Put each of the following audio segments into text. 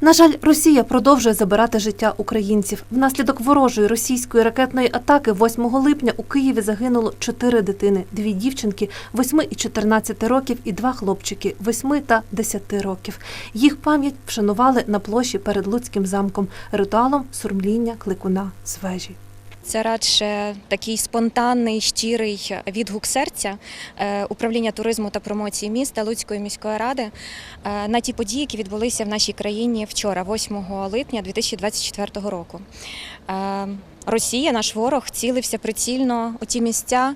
На жаль, Росія продовжує забирати життя українців. Внаслідок ворожої російської ракетної атаки 8 липня у Києві загинуло чотири дитини: дві дівчинки 8 і 14 років, і два хлопчики 8 та 10 років. Їх пам'ять вшанували на площі перед Луцьким замком ритуалом сурмління кликуна з вежі. Це радше такий спонтанний, щирий відгук серця е, управління туризму та промоції міста Луцької міської ради е, на ті події, які відбулися в нашій країні вчора, 8 липня 2024 року. Е, Росія, наш ворог, цілився прицільно у ті місця,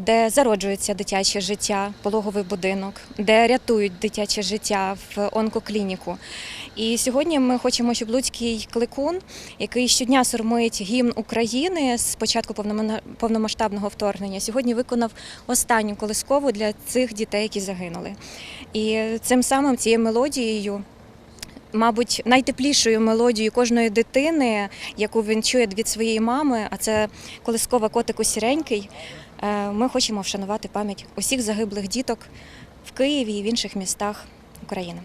де зароджується дитяче життя, пологовий будинок, де рятують дитяче життя в онкоклініку. І сьогодні ми хочемо, щоб Луцький кликун, який щодня сурмить гімн України з початку повномасштабного вторгнення, сьогодні виконав останню колискову для цих дітей, які загинули. І цим самим цією мелодією. Мабуть, найтеплішою мелодією кожної дитини, яку він чує від своєї мами, а це колискова котику сіренький. е, Ми хочемо вшанувати пам'ять усіх загиблих діток в Києві і в інших містах України.